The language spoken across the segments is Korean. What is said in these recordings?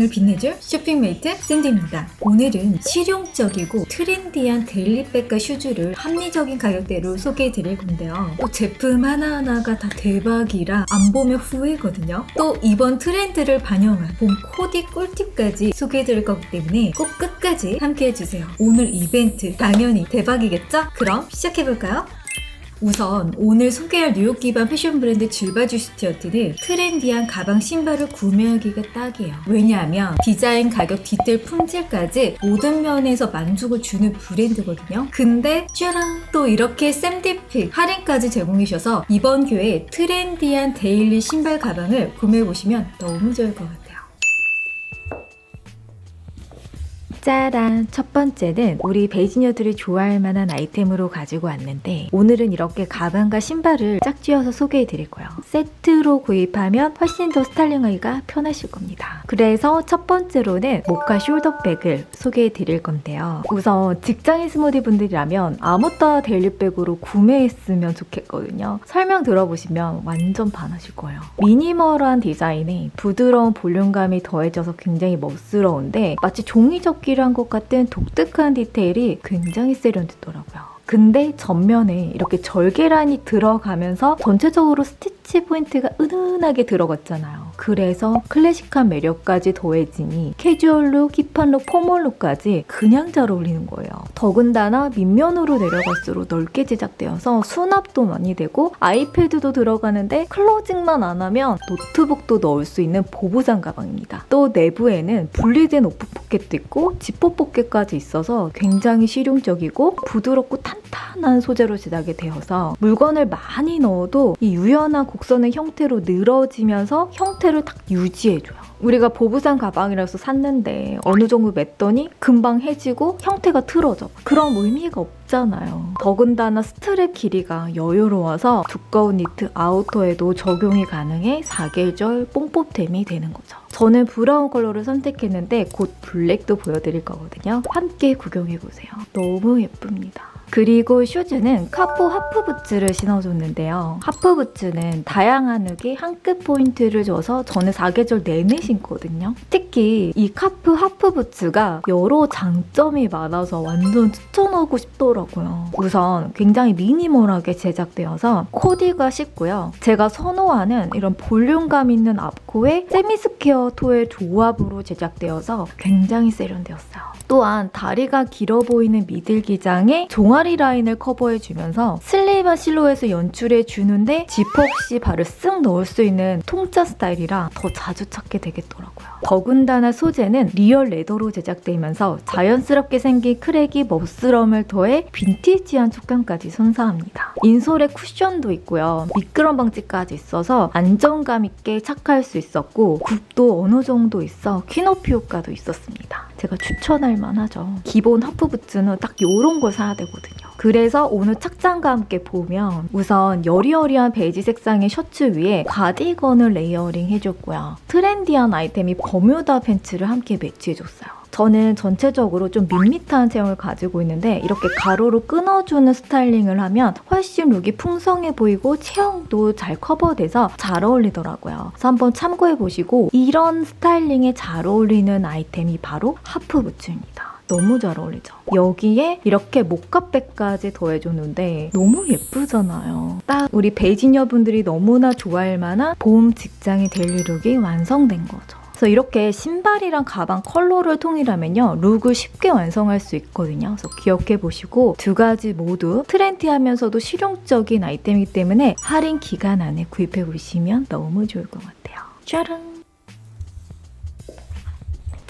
일상을 빛내줄 쇼핑메이트 샌디입니다. 오늘은 실용적이고 트렌디한 데일리백과 슈즈를 합리적인 가격대로 소개해 드릴 건데요. 또 제품 하나하나가 다 대박이라 안 보면 후회거든요. 또 이번 트렌드를 반영한 봄 코디 꿀팁까지 소개해 드릴 거기 때문에 꼭 끝까지 함께 해주세요. 오늘 이벤트 당연히 대박이겠죠? 그럼 시작해 볼까요? 우선 오늘 소개할 뉴욕 기반 패션 브랜드 질바주시티어트는 트렌디한 가방 신발을 구매하기가 딱이에요. 왜냐하면 디자인, 가격, 디테일, 품질까지 모든 면에서 만족을 주는 브랜드거든요. 근데 짜란! 또 이렇게 샘디픽 할인까지 제공해주셔서 이번 기회에 트렌디한 데일리 신발 가방을 구매해보시면 너무 좋을 것 같아요. 짜란! 첫 번째는 우리 베이지녀들이 좋아할 만한 아이템으로 가지고 왔는데 오늘은 이렇게 가방과 신발을 짝지어서 소개해 드릴 거예요. 세트로 구입하면 훨씬 더 스타일링하기가 편하실 겁니다. 그래서 첫 번째로는 모카 숄더백을 소개해 드릴 건데요. 우선 직장인 스무디 분들이라면 아무따 데일리백으로 구매했으면 좋겠거든요. 설명 들어보시면 완전 반하실 거예요. 미니멀한 디자인에 부드러운 볼륨감이 더해져서 굉장히 멋스러운데 마치 종이접기 를한것 같은 독특한 디테일이 굉장히 세련됐더라고요. 근데 전면에 이렇게 절개란이 들어가면서 전체적으로 스티치 포인트가 은은하게 들어갔잖아요. 그래서 클래식한 매력까지 더해지니 캐주얼 룩, 힙한 룩, 포멀 룩까지 그냥 잘 어울리는 거예요. 더군다나 밑면으로 내려갈수록 넓게 제작되어서 수납도 많이 되고 아이패드도 들어가는데 클로징만 안 하면 노트북도 넣을 수 있는 보부장 가방입니다. 또 내부에는 분리된 오프 포켓도 있고 지퍼 포켓까지 있어서 굉장히 실용적이고 부드럽고 탄탄 한 소재로 제작이 되어서 물건을 많이 넣어도 이 유연한 곡선의 형태로 늘어지면서 형태를 딱 유지해줘요. 우리가 보부상 가방이라서 샀는데 어느 정도 맸더니 금방 해지고 형태가 틀어져. 그런 의미가 없 잖아요. 더군다나 스트랩 길이가 여유로워서 두꺼운 니트 아우터에도 적용이 가능해 사계절 뽕뽀템이 되는 거죠. 저는 브라운 컬러를 선택했는데 곧 블랙도 보여드릴 거거든요. 함께 구경해보세요. 너무 예쁩니다. 그리고 슈즈는 카포 하프 부츠를 신어줬는데요. 하프 부츠는 다양한 룩에 한끗 포인트를 줘서 저는 사계절 내내 신거든요. 특히 이 카프 하프 부츠가 여러 장점이 많아서 완전 추천하고 싶더라고요. 우선 굉장히 미니멀하게 제작되어서 코디가 쉽고요. 제가 선호하는 이런 볼륨감 있는 앞코에 세미스퀘어 토의 조합으로 제작되어서 굉장히 세련되었어요. 또한 다리가 길어 보이는 미들 기장에 종 아리 라인을 커버해주면서 슬림한 실루엣을 연출해 주는데 지퍼 없이 발을 쓱 넣을 수 있는 통짜 스타일이라 더 자주 찾게 되겠더라고요. 더군다나 소재는 리얼 레더로 제작되면서 자연스럽게 생긴 크랙이 멋스러움을 더해 빈티지한 촉감까지 선사합니다. 인솔에 쿠션도 있고요. 미끄럼 방지까지 있어서 안정감 있게 착할 수 있었고 굽도 어느 정도 있어 키높이 효과도 있었습니다. 제가 추천할 만하죠. 기본 하프 부츠는 딱 이런 걸 사야 되거든요. 그래서 오늘 착장과 함께 보면 우선 여리여리한 베이지 색상의 셔츠 위에 가디건을 레이어링 해줬고요. 트렌디한 아이템이 버뮤다 팬츠를 함께 매치해줬어요. 저는 전체적으로 좀 밋밋한 체형을 가지고 있는데 이렇게 가로로 끊어주는 스타일링을 하면 훨씬 룩이 풍성해 보이고 체형도 잘 커버돼서 잘 어울리더라고요. 그래서 한번 참고해보시고 이런 스타일링에 잘 어울리는 아이템이 바로 하프 부츠입니다. 너무 잘 어울리죠. 여기에 이렇게 모카백까지 더해줬는데 너무 예쁘잖아요. 딱 우리 베이지녀분들이 너무나 좋아할 만한 봄 직장의 데일리룩이 완성된 거죠. 그래서 이렇게 신발이랑 가방 컬러를 통일하면요 룩을 쉽게 완성할 수 있거든요. 그래서 기억해 보시고 두 가지 모두 트렌디하면서도 실용적인 아이템이기 때문에 할인 기간 안에 구입해 보시면 너무 좋을 것 같아요. 짜란!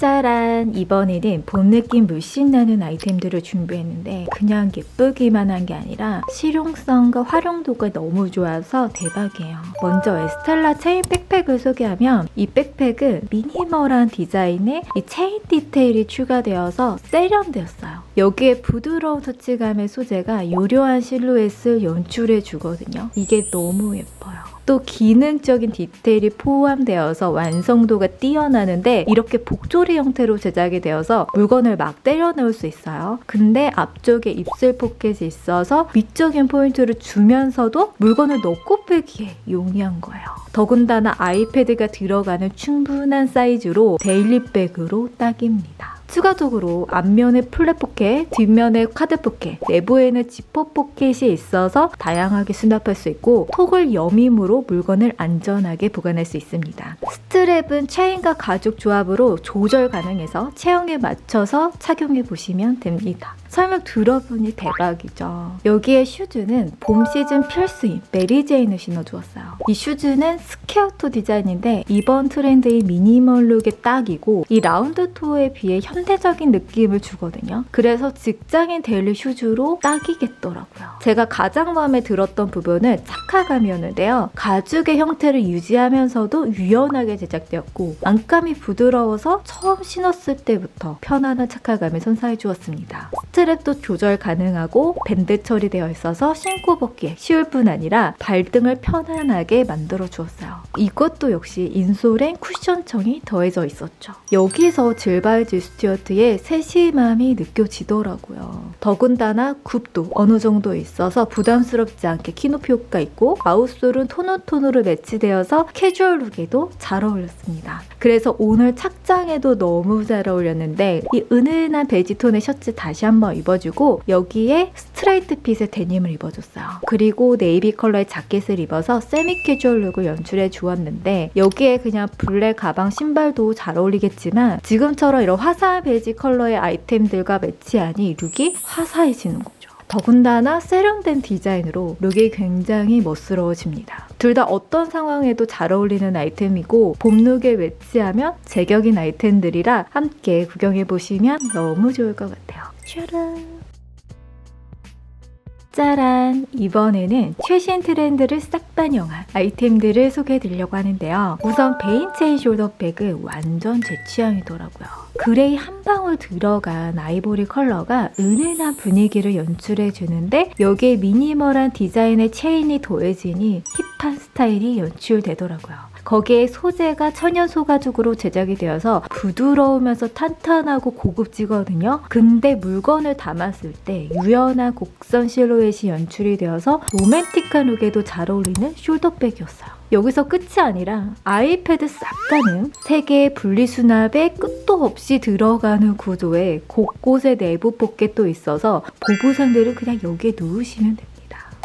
짜란! 이번에는 봄 느낌 물씬 나는 아이템들을 준비했는데 그냥 예쁘기만 한 게 아니라 실용성과 활용도가 너무 좋아서 대박이에요. 먼저 에스텔라 체인 백팩을 소개하면 이 백팩은 미니멀한 디자인에 이 체인 디테일이 추가되어서 세련되었어요. 여기에 부드러운 터치감의 소재가 요려한 실루엣을 연출해 주거든요. 이게 너무 예뻐요. 또 기능적인 디테일이 포함되어서 완성도가 뛰어나는데 이렇게 복조리 형태로 제작이 되어서 물건을 막 때려 넣을 수 있어요. 근데 앞쪽에 입술 포켓이 있어서 위적인 포인트를 주면서도 물건을 넣고 빼기에 용이한 거예요. 더군다나 아이패드가 들어가는 충분한 사이즈로 데일리백으로 딱입니다. 추가적으로 앞면에 플랫 포켓, 뒷면에 카드 포켓, 내부에는 지퍼 포켓이 있어서 다양하게 수납할 수 있고 톡을 여밈으로 물건을 안전하게 보관할 수 있습니다. 스트랩은 체인과 가죽 조합으로 조절 가능해서 체형에 맞춰서 착용해 보시면 됩니다. 설명 들어보니 대박이죠. 여기에 슈즈는 봄 시즌 필수인 메리제인을 신어주었어요. 이 슈즈는 스퀘어토 디자인인데 이번 트렌드의 미니멀 룩의 딱이고 이 라운드 토어에 비해 현대적인 느낌을 주거든요. 그래서 직장인 데일리 슈즈로 딱이겠더라고요. 제가 가장 마음에 들었던 부분은 착화감이었는데요. 가죽의 형태를 유지하면서도 유연하게 제작되었고 안감이 부드러워서 처음 신었을 때부터 편안한 착화감을 선사해 주었습니다. 스트랩도 조절 가능하고 밴드 처리되어 있어서 신고 벗기에 쉬울 뿐 아니라 발등을 편안하게 만들어 주었어요. 이것도 역시 인솔엔 쿠션청이 더해져 있었죠. 여기서 질바이즈 스튜어트의 세심함이 느껴지더라고요. 더군다나 굽도 어느 정도 있어서 부담스럽지 않게 키높이 효과 있고 아웃솔은 톤온톤으로 매치되어서 캐주얼 룩에도 잘 어울렸습니다. 그래서 오늘 착장에도 너무 잘 어울렸는데 이 은은한 베지 톤의 셔츠 다시 한번 입어주고 여기에 스트라이트 핏의 데님을 입어줬어요. 그리고 네이비 컬러의 자켓을 입어서 세미 캐주얼 룩을 연출해 주었는데 여기에 그냥 블랙 가방 신발도 잘 어울리겠지만 지금처럼 이런 화사한 베지 컬러의 아이템들과 매치하니 룩이 화사해지는 거죠. 더군다나 세련된 디자인으로 룩이 굉장히 멋스러워집니다. 둘 다 어떤 상황에도 잘 어울리는 아이템이고 봄 룩에 매치하면 제격인 아이템들이라 함께 구경해 보시면 너무 좋을 것 같아요. 짜란! 짜란! 이번에는 최신 트렌드를 싹 반영한 아이템들을 소개해드리려고 하는데요. 우선 베인체인 숄더백은 완전 제 취향이더라고요. 그레이 한 방울 들어간 아이보리 컬러가 은은한 분위기를 연출해주는데 여기에 미니멀한 디자인의 체인이 더해지니 힙한 스타일이 연출되더라고요. 거기에 소재가 천연 소가죽으로 제작이 되어서 부드러우면서 탄탄하고 고급지거든요. 근데 물건을 담았을 때 유연한 곡선 실루엣이 연출이 되어서 로맨틱한 룩에도 잘 어울리는 숄더백이었어요. 여기서 끝이 아니라 아이패드 싹 가는 세 개의 분리수납에 끝도 없이 들어가는 구조에 곳곳에 내부 포켓도 있어서 보부상들은 그냥 여기에 놓으시면 됩니다.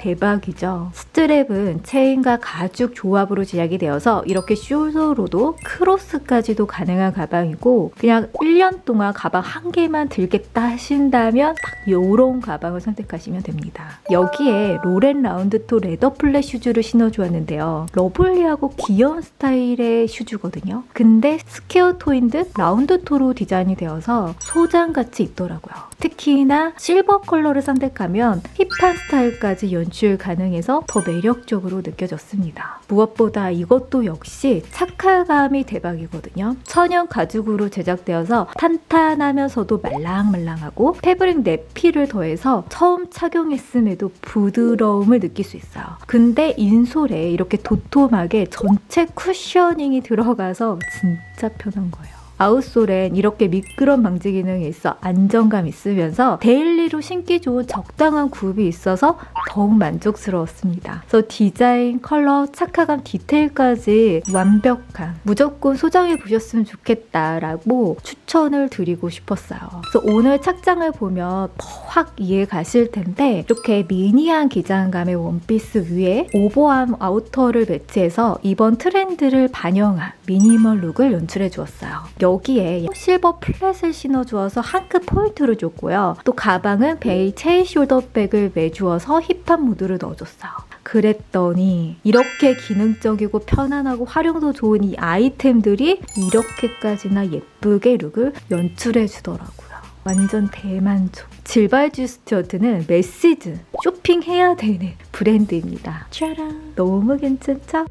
대박이죠. 스트랩은 체인과 가죽 조합으로 제작이 되어서 이렇게 숄더로도 크로스까지도 가능한 가방이고 그냥 1년 동안 가방 한 개만 들겠다 하신다면 딱 이런 가방을 선택하시면 됩니다. 여기에 로렌 라운드토 레더 플랫 슈즈를 신어주었는데요. 러블리하고 귀여운 스타일의 슈즈거든요. 근데 스퀘어토인 듯 라운드토로 디자인이 되어서 소장같이 있더라고요. 특히나 실버 컬러를 선택하면 힙한 스타일까지 연출 가능해서 더 매력적으로 느껴졌습니다. 무엇보다 이것도 역시 착화감이 대박이거든요. 천연 가죽으로 제작되어서 탄탄하면서도 말랑말랑하고 패브릭 내피를 더해서 처음 착용했음에도 부드러움을 느낄 수 있어요. 근데 인솔에 이렇게 도톰하게 전체 쿠셔닝이 들어가서 진짜 편한 거예요. 아웃솔엔 이렇게 미끄럼 방지 기능이 있어 안정감 있으면서 데일리 로 신기 좋은 적당한 굽이 있어서 더욱 만족스러웠습니다. 그래서 디자인, 컬러, 착화감, 디테일까지 완벽한 무조건 소장해 보셨으면 좋겠다라고 추천을 드리고 싶었어요. 그래서 오늘 착장을 보면 더 확 이해 가실 텐데 이렇게 미니한 기장감의 원피스 위에 오버함 아우터를 매치해서 이번 트렌드를 반영한 미니멀 룩을 연출해 주었어요. 여기에 실버 플랫을 신어 주어서 한 끗 포인트를 줬고요. 또 가방 은 베이 체인 숄더백을 매주어서 힙한 무드를 넣어줬어요. 그랬더니 이렇게 기능적이고 편안하고 활용도 좋은 이 아이템들이 이렇게까지나 예쁘게 룩을 연출해 주더라고요. 완전 대만족. 질발주 스튜어트는 메시드 쇼핑해야 되는 브랜드입니다. 짜란! 너무 괜찮죠?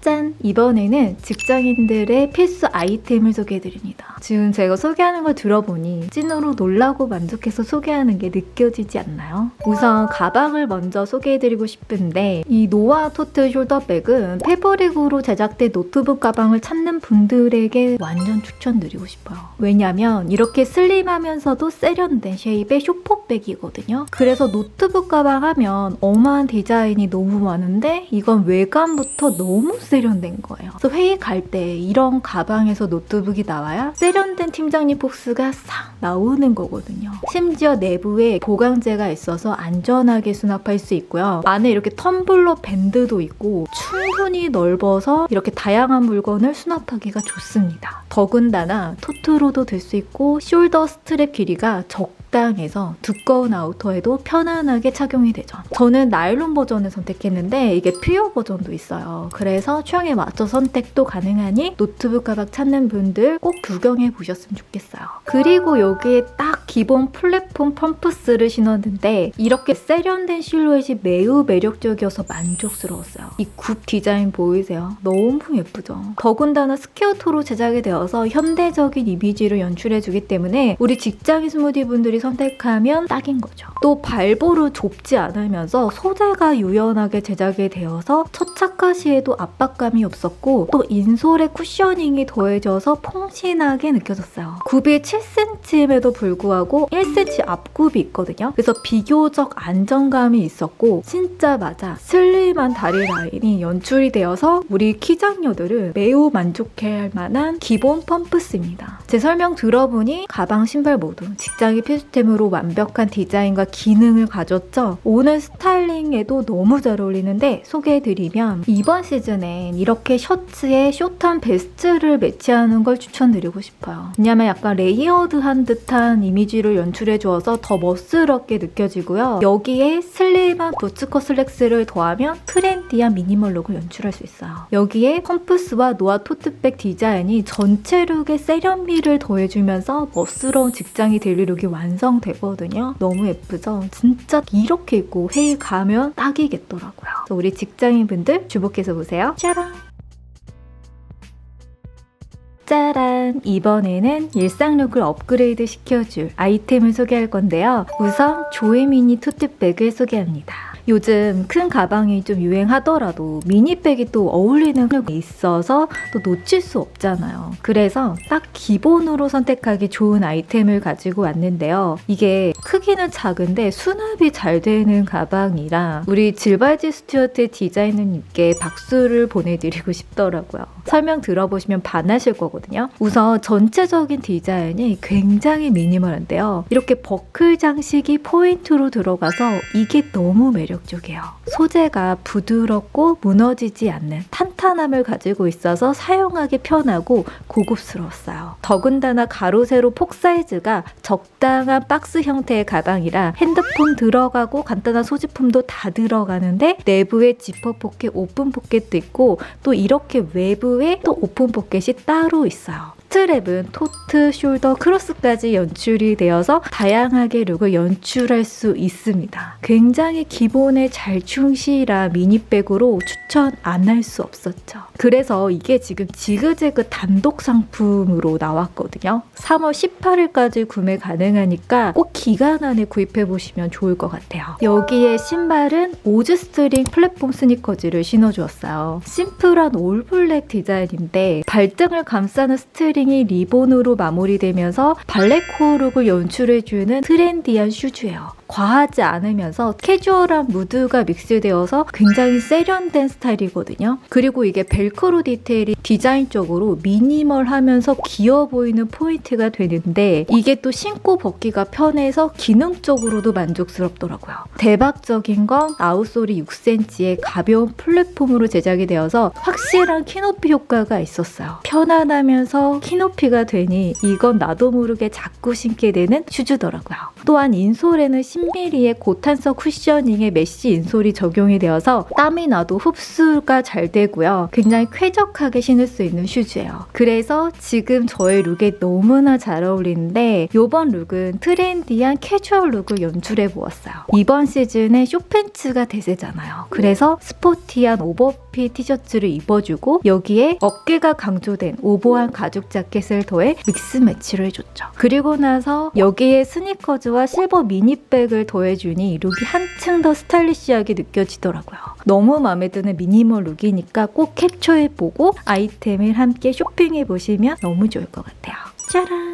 짠! 이번에는 직장인들의 필수 아이템을 소개해드립니다. 지금 제가 소개하는 걸 들어보니 찐으로 놀라고 만족해서 소개하는 게 느껴지지 않나요? 우선 가방을 먼저 소개해드리고 싶은데 이 노아 토트 숄더백은 패버릭으로 제작된 노트북 가방을 찾는 분들에게 완전 추천드리고 싶어요. 왜냐면 이렇게 슬림하면서도 세련된 쉐입의 쇼퍼백이거든요. 그래서 노트북 가방 하면 어마한 디자인이 너무 많은데 이건 외관부터 너무 세련된 거예요. 그래서 회의 갈 때 이런 가방에서 노트북이 나와야 세련된 팀장님 폭스가 싹 나오는 거거든요. 심지어 내부에 보강재가 있어서 안전하게 수납할 수 있고요. 안에 이렇게 텀블러 밴드도 있고 충분히 넓어서 이렇게 다양한 물건을 수납하기가 좋습니다. 더군다나 토트로도 들 수 있고 숄더 스트랩 길이가 적 당해서 두꺼운 아우터에도 편안하게 착용이 되죠. 저는 나일론 버전을 선택했는데 이게 퓨어 버전도 있어요. 그래서 취향에 맞춰 선택도 가능하니 노트북 가방 찾는 분들 꼭 구경해 보셨으면 좋겠어요. 그리고 여기에 딱 기본 플랫폼 펌프스를 신었는데 이렇게 세련된 실루엣이 매우 매력적이어서 만족스러웠어요. 이 굽 디자인 보이세요? 너무 예쁘죠? 더군다나 스퀘어토로 제작이 되어서 현대적인 이미지를 연출해주기 때문에 우리 직장인 스무디 분들이 선택하면 딱인 거죠. 또 발볼을 좁지 않으면서 소재가 유연하게 제작이 되어서 첫착화 시에도 압박감이 없었고 또 인솔에 쿠셔닝이 더해져서 퐁신하게 느껴졌어요. 굽이 7cm임에도 불구하고 1cm 앞굽이 있거든요. 그래서 비교적 안정감이 있었고 진짜 맞아 슬림한 다리 라인이 연출이 되어서 우리 키장녀들은 매우 만족해할 만한 기본 펌프스입니다. 제 설명 들어보니 가방 신발 모두 직장인 필수 템으로 완벽한 디자인과 기능을 가졌죠. 오늘 스타일링에도 너무 잘 어울리는데 소개해드리면 이번 시즌엔 이렇게 셔츠에 숏한 베스트를 매치하는 걸 추천드리고 싶어요. 왜냐면 약간 레이어드한 듯한 이미지를 연출해 주어서 더 멋스럽게 느껴지고요. 여기에 슬림한 부츠컷 슬랙스를 더하면 트렌디한 미니멀 룩을 연출할 수 있어요. 여기에 펌프스와 노아 토트백 디자인이 전체 룩에 세련미를 더해주면서 멋스러운 직장이 데일리 룩이 완성 되거든요. 너무 예쁘죠? 진짜 이렇게 입고 회의 가면 딱이겠더라고요. 우리 직장인분들 주목해서 보세요. 짜란! 짜란! 이번에는 일상룩을 업그레이드 시켜줄 아이템을 소개할 건데요. 우선 조에미니 토트백을 소개합니다. 요즘 큰 가방이 좀 유행하더라도 미니백이 또 어울리는 룩이 있어서 또 놓칠 수 없잖아요. 그래서 딱 기본으로 선택하기 좋은 아이템을 가지고 왔는데요. 이게 크기는 작은데 수납이 잘 되는 가방이라 우리 질발지 스튜어트 디자이너님께 박수를 보내드리고 싶더라고요. 설명 들어보시면 반하실 거거든요. 우선 전체적인 디자인이 굉장히 미니멀한데요. 이렇게 버클 장식이 포인트로 들어가서 이게 너무 매력 적이에요. 소재가 부드럽고 무너지지 않는 탄탄함을 가지고 있어서 사용하기 편하고 고급스러웠어요. 더군다나 가로 세로 폭 사이즈가 적당한 박스 형태의 가방이라 핸드폰 들어가고 간단한 소지품도 다 들어가는데 내부에 지퍼 포켓, 오픈 포켓도 있고 또 이렇게 외부에 또 오픈 포켓이 따로 있어요. 스트랩은 토트, 숄더, 크로스까지 연출이 되어서 다양하게 룩을 연출할 수 있습니다. 굉장히 기본에 잘 충실한 미니백으로 추천 안 할 수 없었죠. 그래서 이게 지금 지그재그 단독 상품으로 나왔거든요. 3월 18일까지 구매 가능하니까 꼭 기간 안에 구입해 보시면 좋을 것 같아요. 여기에 신발은 오즈 스트링 플랫폼 스니커즈를 신어주었어요. 심플한 올블랙 디자인인데 발등을 감싸는 스트링 이 리본으로 마무리되면서 발레 코어룩을 연출해주는 트렌디한 슈즈예요. 과하지 않으면서 캐주얼한 무드가 믹스되어서 굉장히 세련된 스타일이거든요. 그리고 이게 벨크로 디테일이 디자인적으로 미니멀하면서 귀여워 보이는 포인트가 되는데 이게 또 신고 벗기가 편해서 기능적으로도 만족스럽더라고요. 대박적인 건 아웃솔이 6cm의 가벼운 플랫폼으로 제작이 되어서 확실한 키높이 효과가 있었어요. 편안하면서 키높이가 되니 이건 나도 모르게 자꾸 신게 되는 슈즈더라고요. 또한 인솔에는 10mm의 고탄성 쿠셔닝의 메쉬 인솔이 적용이 되어서 땀이 나도 흡수가 잘 되고요. 굉장히 쾌적하게 신을 수 있는 슈즈예요. 그래서 지금 저의 룩에 너무나 잘 어울리는데 이번 룩은 트렌디한 캐주얼 룩을 연출해 보았어요. 이번 시즌에 쇼팬츠가 대세잖아요. 그래서 스포티한 오버핏 티셔츠를 입어주고 여기에 어깨가 강조된 오버한 가죽 자켓을 더해 믹스 매치를 해줬죠. 그리고 나서 여기에 스니커즈와 실버 미니백 을 더해주니 이 룩이 한층 더 스타일리시하게 느껴지더라고요. 너무 마음에 드는 미니멀 룩이니까 꼭 캡처해보고 아이템을 함께 쇼핑해보시면 너무 좋을 것 같아요. 짜란!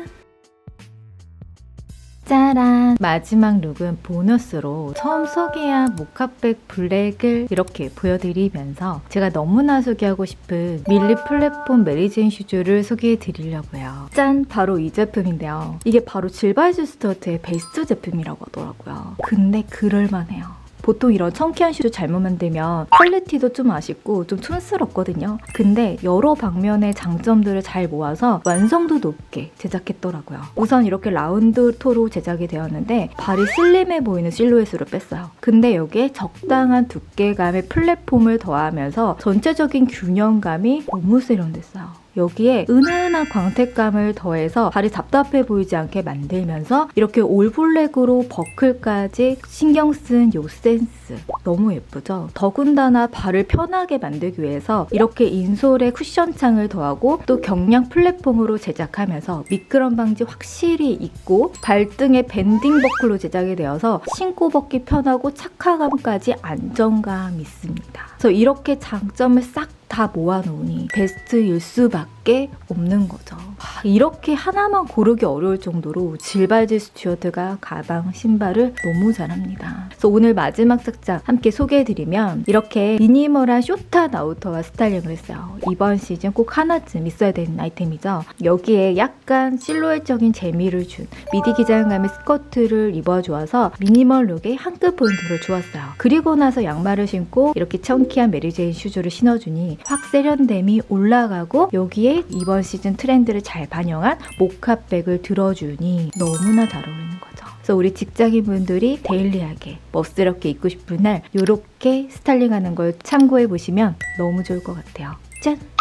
짜란! 마지막 룩은 보너스로 처음 소개한 모카백 블랙을 이렇게 보여드리면서 제가 너무나 소개하고 싶은 밀리 플랫폼 메리제인 슈즈를 소개해 드리려고요. 짠! 바로 이 제품인데요. 이게 바로 질바이즈 스튜어트의 베스트 제품이라고 하더라고요. 근데 그럴만해요. 보통 이런 청키한 슈즈 잘못 만들면 퀄리티도 좀 아쉽고 좀 촌스럽거든요. 근데 여러 방면의 장점들을 잘 모아서 완성도 높게 제작했더라고요. 우선 이렇게 라운드 토로 제작이 되었는데 발이 슬림해 보이는 실루엣으로 뺐어요. 근데 여기에 적당한 두께감의 플랫폼을 더하면서 전체적인 균형감이 너무 세련됐어요. 여기에 은은한 광택감을 더해서 발이 답답해 보이지 않게 만들면서 이렇게 올블랙으로 버클까지 신경 쓴 요 센스 너무 예쁘죠? 더군다나 발을 편하게 만들기 위해서 이렇게 인솔에 쿠션창을 더하고 또 경량 플랫폼으로 제작하면서 미끄럼 방지 확실히 있고 발등에 밴딩 버클로 제작이 되어서 신고 벗기 편하고 착화감까지 안정감 있습니다. 그래서 이렇게 장점을 싹 다 모아놓으니 베스트일 수밖에 없는 거죠. 와, 이렇게 하나만 고르기 어려울 정도로 질발지 스튜어드가 가방, 신발을 너무 잘합니다. 그래서 오늘 마지막 작작 함께 소개해드리면 이렇게 미니멀한 쇼트한 아우터와 스타일링을 했어요. 이번 시즌 꼭 하나쯤 있어야 되는 아이템이죠. 여기에 약간 실루엣적인 재미를 준 미디 기장감의 스커트를 입어주어서 미니멀 룩에 한 끗 포인트를 주었어요. 그리고 나서 양말을 신고 이렇게 청키 한 메리제인 슈즈를 신어주니 확 세련됨이 올라가고 여기에 이번 시즌 트렌드를 잘 반영한 모카백을 들어주니 너무나 잘 어울리는 거죠. 그래서 우리 직장인분들이 데일리하게 멋스럽게 입고 싶은 날 이렇게 스타일링하는 걸 참고해 보시면 너무 좋을 것 같아요. 짠!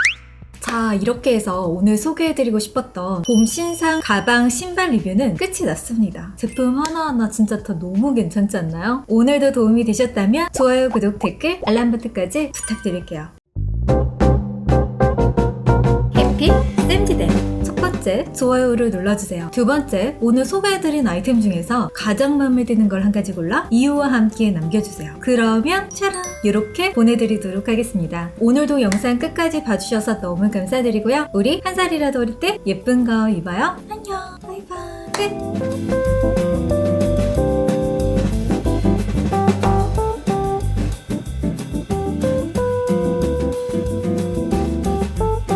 자, 이렇게 해서 오늘 소개해드리고 싶었던 봄 신상 가방 신발 리뷰는 끝이 났습니다. 제품 하나하나 진짜 다 너무 괜찮지 않나요? 오늘도 도움이 되셨다면 좋아요, 구독, 댓글, 알람 버튼까지 부탁드릴게요. 해피 쌤지대 첫 번째 좋아요를 눌러주세요. 두 번째 오늘 소개해드린 아이템 중에서 가장 마음에 드는 걸 한 가지 골라 이유와 함께 남겨주세요. 그러면 짜란 이렇게 보내드리도록 하겠습니다. 오늘도 영상 끝까지 봐주셔서 너무 감사드리고요. 우리 한 살이라도 어릴 때 예쁜 거 입어요. 안녕 바이바이 끝